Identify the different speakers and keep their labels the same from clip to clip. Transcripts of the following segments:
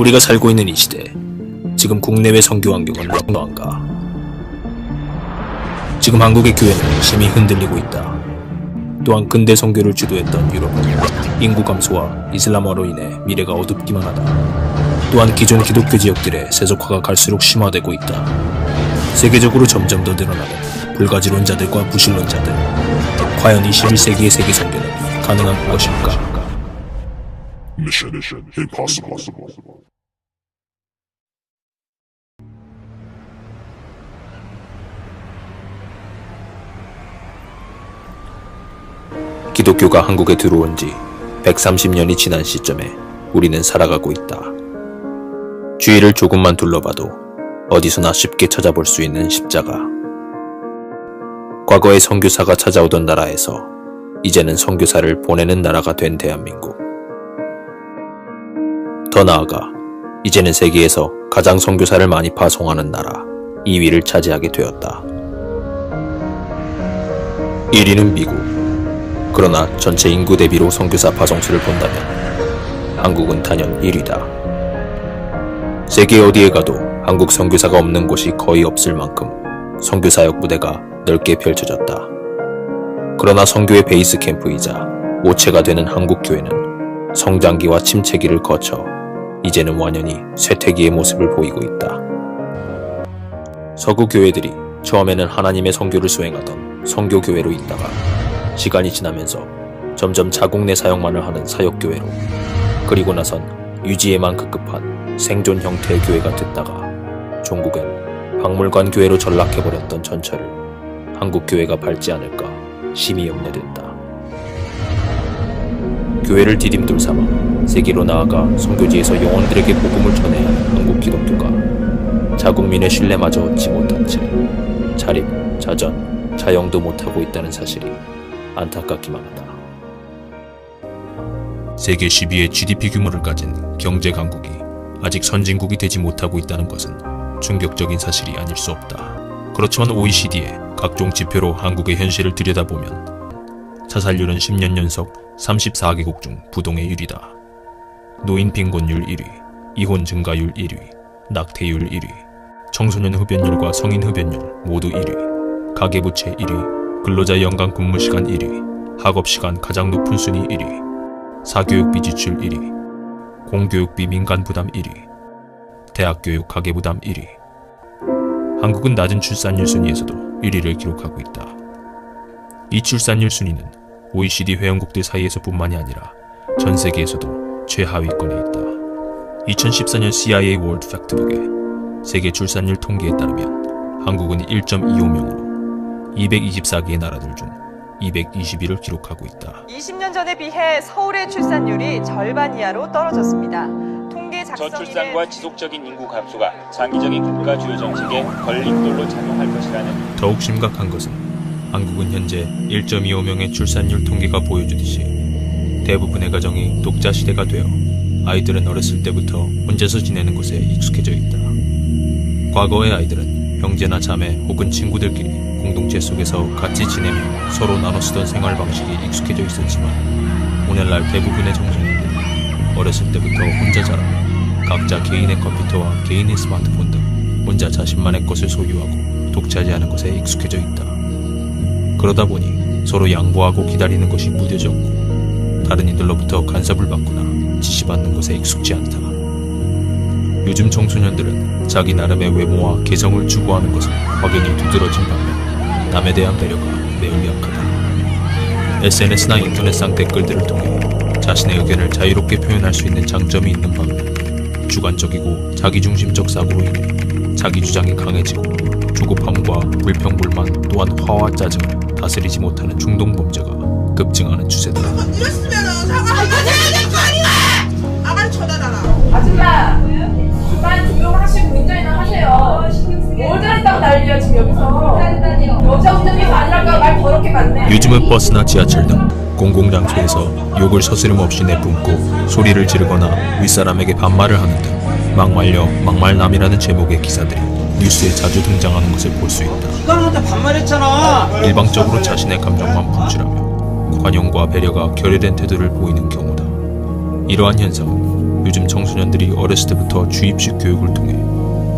Speaker 1: 우리가 살고 있는 이 시대, 지금 국내외 선교 환경은 어떠한가? 지금 한국의 교회는 심히 흔들리고 있다. 또한 근대 선교를 주도했던 유럽은 인구 감소와 이슬람화로 인해 미래가 어둡기만 하다. 또한 기존 기독교 지역들의 세속화가 갈수록 심화되고 있다. 세계적으로 점점 더 늘어나는 불가지론자들과 부실론자들. 과연 21세기의 세계 선교는 가능한 것일까?
Speaker 2: Mission impossible.
Speaker 1: 기독교가 한국에 들어온 지 130년이 지난 시점에 우리는 살아가고 있다. 주위를 조금만 둘러봐도 어디서나 쉽게 찾아볼 수 있는 십자가. 과거에 선교사가 찾아오던 나라에서 이제는 선교사를 보내는 나라가 된 대한민국. 더 나아가 이제는 세계에서 가장 선교사를 많이 파송하는 나라 2위를 차지하게 되었다. 1위는 미국. 그러나 전체 인구 대비로 선교사 파송수를 본다면 한국은 단연 1위다. 세계 어디에 가도 한국 선교사가 없는 곳이 거의 없을 만큼 선교사역 무대가 넓게 펼쳐졌다. 그러나 선교의 베이스 캠프이자 모체가 되는 한국 교회는 성장기와 침체기를 거쳐 이제는 완연히 쇠퇴기의 모습을 보이고 있다. 서구 교회들이 처음에는 하나님의 선교를 수행하던 선교 교회로 있다가 시간이 지나면서 점점 자국 내 사역만을 하는 사역교회로 그리고 나선 유지에만 급급한 생존 형태의 교회가 됐다가 종국엔 박물관 교회로 전락해버렸던 전철을 한국 교회가 밟지 않을까 심히 염려된다. 교회를 디딤돌 삼아 세계로 나아가 선교지에서 영혼들에게 복음을 하는 한국 기독교가 자국민의 신뢰마저 얻지 못한 채 자립, 자전, 자영도 못하고 있다는 사실이 안타깝기만 하다. 세계 10위의 GDP 규모를 가진 경제 강국이 아직 선진국이 되지 못하고 있다는 것은 충격적인 사실이 아닐 수 없다. 그렇지만 OECD의 각종 지표로 한국의 현실을 들여다보면 자살률은 10년 연속 34개국 중 부동의 1위다. 노인 빈곤율 1위, 이혼 증가율 1위, 낙태율 1위, 청소년 흡연율과 성인 흡연율 모두 1위, 가계부채 1위, 근로자 연간 근무 시간 1위, 학업 시간 가장 높은 순위 1위, 사교육비 지출 1위, 공교육비 민간 부담 1위, 대학 교육 가계 부담 1위. 한국은 낮은 출산율 순위에서도 1위를 기록하고 있다. 이 출산율 순위는 OECD 회원국들 사이에서뿐만이 아니라 전 세계에서도 최하위권에 있다. 2014년 CIA 월드 팩트북의 세계 출산율 통계에 따르면 한국은 1.25명으로 224개의 나라들 중 220위를 기록하고 있다.
Speaker 3: 20년 전에 비해 서울의 출산율이 절반 이하로 떨어졌습니다. 통계 작성인의
Speaker 4: 저출산과 지속적인 인구 감소가 장기적인 국가 주요 정책에 걸림돌로 작용할 것이라는
Speaker 1: 더욱 심각한 것은 한국은 현재 1.25명의 출산율 통계가 보여주듯이 대부분의 가정이 독자 시대가 되어 아이들은 어렸을 때부터 혼자서 지내는 것에 익숙해져 있다. 과거의 아이들은 형제나 자매 혹은 친구들끼리 공동체 속에서 같이 지내며 서로 나눠 쓰던 생활 방식이 익숙해져 있었지만 오늘날 대부분의 청소년들이 어렸을 때부터 혼자 자라고 각자 개인의 컴퓨터와 개인의 스마트폰 등 혼자 자신만의 것을 소유하고 독차지하는 것에 익숙해져 있다. 그러다 보니 서로 양보하고 기다리는 것이 무뎌졌고 다른 이들로부터 간섭을 받거나 지시받는 것에 익숙지 않다. 요즘 청소년들은 자기 나름의 외모와 개성을 추구하는 것은 확연히 두드러진 반면 남에 대한 배려가 매우 약하다. SNS나 인터넷상 댓글들을 통해 자신의 의견을 자유롭게 표현할 수 있는 장점이 있는 반면 주관적이고 자기중심적 사고로 인해 자기 주장이 강해지고 조급함과 불평불만 또한 화와 짜증을 다스리지 못하는 충동 범죄가 급증하는 추세다.
Speaker 5: 이랬으면 사과를 해야 될거 아니야! 아가리 쳐다다라.
Speaker 6: 아줌마, 그만 조용하시고 운전이나 하세요. 뭘 잘했다고 난리야 지금 여기서. 여자 운전기사 아니랄까 말 더럽게 많네.
Speaker 1: 요즘은 버스나 지하철 등 공공장소에서 욕을 서스름 없이 내뿜고 소리를 지르거나 윗사람에게 반말을 하는 등 막말녀, 막말남이라는 제목의 기사들이 뉴스에 자주 등장하는 것을 볼 수 있다.
Speaker 7: 반말했잖아.
Speaker 1: 일방적으로 자신의 감정만 분출하며 관용과 배려가 결여된 태도를 보이는 경우다. 이러한 현상은 요즘 청소년들이 어렸을 때부터 주입식 교육을 통해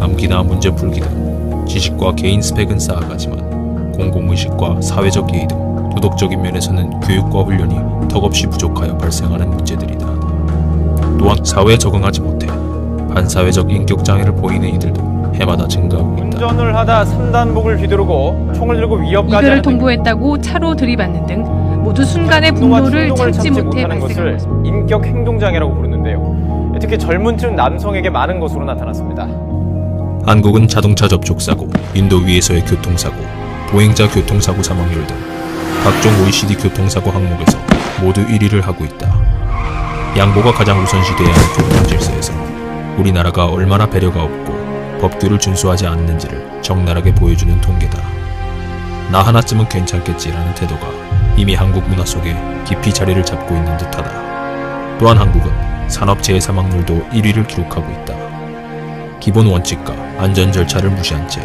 Speaker 1: 암기나 문제 풀기 등 지식과 개인 스펙은 쌓아가지만 공공의식과 사회적 예의 등 도덕적인 면에서는 교육과 훈련이 턱없이 부족하여 발생하는 문제들이다. 또한 사회에 적응하지 못해 반사회적 인격 장애를 보이는 이들도 해마다 증가하고 있다.
Speaker 8: 운전을 하다 산단목을 휘두르고 총을 들고 위협까지
Speaker 9: 이별을 통보했다고 차로 들이받는 등 모두 순간의 분노를 참지 못해 발생한
Speaker 8: 것을
Speaker 9: 것입니다.
Speaker 8: 인격 행동 장애라고 부르는데요. 특히 젊은 층 남성에게 많은 것으로 나타났습니다.
Speaker 1: 한국은 자동차 접촉 사고, 인도 위에서의 교통사고, 보행자 교통사고 사망률 등 각종 OECD 교통사고 항목에서 모두 1위를 하고 있다. 양보가 가장 우선시돼야 하는 교통 질서에서 우리나라가 얼마나 배려가 없고 법규를 준수하지 않는지를 적나라하게 보여주는 통계다. 나 하나쯤은 괜찮겠지라는 태도가 이미 한국 문화 속에 깊이 자리를 잡고 있는 듯하다. 또한 한국은 산업재해 사망률도 1위를 기록하고 있다. 기본 원칙과 안전 절차를 무시한 채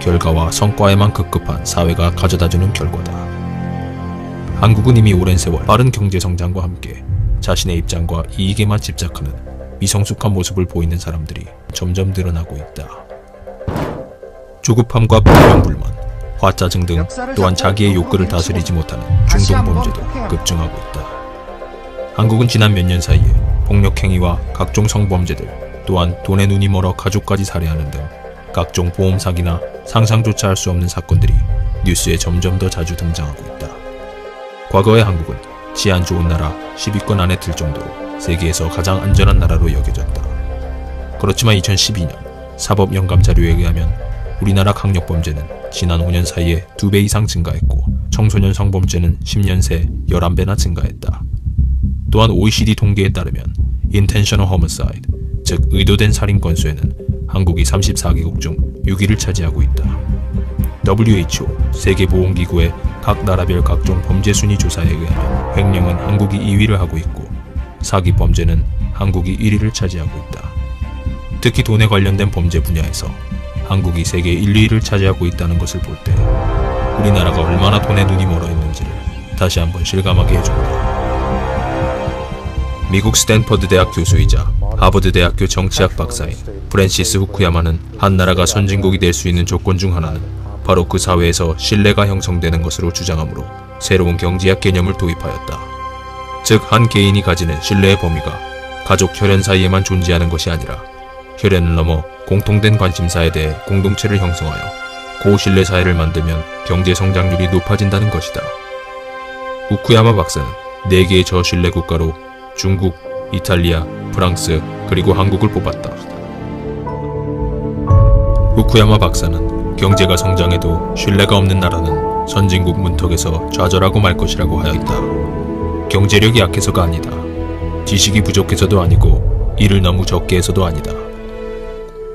Speaker 1: 결과와 성과에만 급급한 사회가 가져다주는 결과다. 한국은 이미 오랜 세월 빠른 경제 성장과 함께 자신의 입장과 이익에만 집착하는 미성숙한 모습을 보이는 사람들이 점점 늘어나고 있다. 조급함과 불평불만, 화짜증 등 또한 자기의 욕구를 다스리지 못하는 중동 범죄도 급증하고 있다. 한국은 지난 몇 년 사이에 폭력 행위와 각종 성범죄들 또한 돈에 눈이 멀어 가족까지 살해하는 등 각종 보험 사기나 상상조차 할 수 없는 사건들이 뉴스에 점점 더 자주 등장하고 있다. 과거의 한국은治安 좋은 나라 10위권 안에 들 정도로 세계에서 가장 안전한 나라로 여겨졌다. 그렇지만 2012년 사법연감 자료에 의하면 우리나라 강력범죄는 지난 5년 사이에 2배 이상 증가했고 청소년 성범죄는 10년 새 11배나 증가했다. 또한 OECD 통계에 따르면 intentional homicide, 즉 의도된 살인 건수에는 한국이 34개국 중 6위를 차지하고 있다. WHO 세계보건기구의 각 나라별 각종 범죄 순위 조사에 의하면 횡령은 한국이 2위를 하고 있고 사기 범죄는 한국이 1위를 차지하고 있다. 특히 돈에 관련된 범죄 분야에서 한국이 세계 1, 2위를 차지하고 있다는 것을 볼 때 우리나라가 얼마나 돈에 눈이 멀어 있는지를 다시 한번 실감하게 해준다. 미국 스탠퍼드 대학 교수이자 하버드 대학교 정치학 박사인 프랜시스 후쿠야마는 한 나라가 선진국이 될 수 있는 조건 중 하나는 바로 그 사회에서 신뢰가 형성되는 것으로 주장하므로 새로운 경제학 개념을 도입하였다. 즉, 한 개인이 가지는 신뢰의 범위가 가족 혈연 사이에만 존재하는 것이 아니라 혈연을 넘어 공통된 관심사에 대해 공동체를 형성하여 고신뢰 사회를 만들면 경제 성장률이 높아진다는 것이다. 후쿠야마 박사는 4개의 저신뢰 국가로 중국, 이탈리아, 프랑스, 그리고 한국을 뽑았다. 후쿠야마 박사는 경제가 성장해도 신뢰가 없는 나라는 선진국 문턱에서 좌절하고 말 것이라고 하였다. 경제력이 약해서가 아니다. 지식이 부족해서도 아니고 일을 너무 적게 해서도 아니다.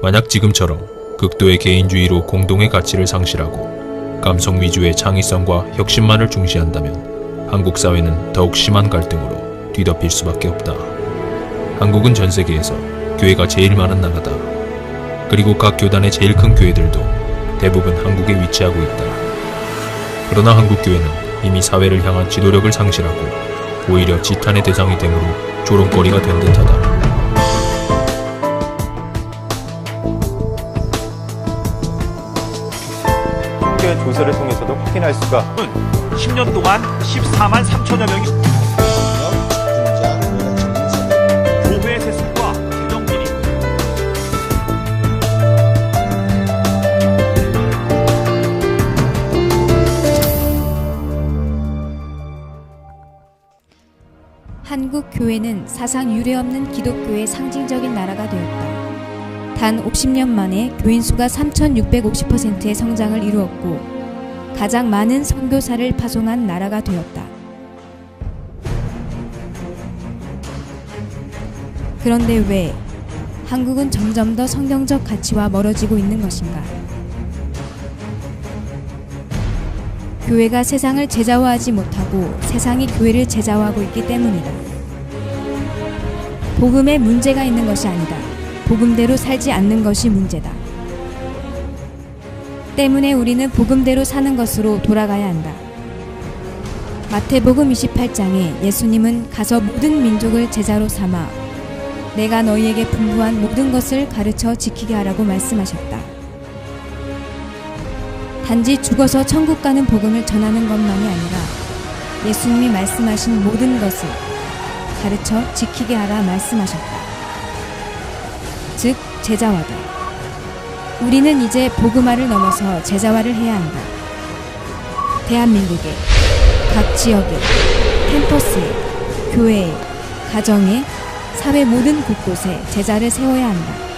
Speaker 1: 만약 지금처럼 극도의 개인주의로 공동의 가치를 상실하고 감성 위주의 창의성과 혁신만을 중시한다면 한국 사회는 더욱 심한 갈등으로 뒤덮일 수밖에 없다. 한국은 전 세계에서 교회가 제일 많은 나라다. 그리고 각 교단의 제일 큰 교회들도 대부분 한국에 위치하고 있다. 그러나 한국 교회는 이미 사회를 향한 지도력을 상실하고 오히려 지탄의 대상이 되므로 조롱거리가 된 듯하다.
Speaker 8: 통계 조사를 통해서도 확인할 수가
Speaker 7: 10년 동안 14만 3천여 명이 세습과 재정 비리
Speaker 10: 한국 교회는 사상 유례없는 기독교의 상징적인 나라가 되었다. 단 50년 만에 교인 수가 3,650%의 성장을 이루었고 가장 많은 선교사를 파송한 나라가 되었다. 그런데 왜 한국은 점점 더 성경적 가치와 멀어지고 있는 것인가? 교회가 세상을 제자화하지 못하고 세상이 교회를 제자화하고 있기 때문이다. 복음에 문제가 있는 것이 아니다. 복음대로 살지 않는 것이 문제다. 때문에 우리는 복음대로 사는 것으로 돌아가야 한다. 마태복음 28장에 예수님은 가서 모든 민족을 제자로 삼아 내가 너희에게 분부한 모든 것을 가르쳐 지키게 하라고 말씀하셨다. 단지 죽어서 천국 가는 복음을 전하는 것만이 아니라 예수님이 말씀하신 모든 것을 가르쳐 지키게 하라 말씀하셨다. 즉 제자화다. 우리는 이제 복음화를 넘어서 제자화를 해야 한다. 대한민국의 각 지역에 캠퍼스에 교회에 가정에 사회 모든 곳곳에 제자를 세워야 한다.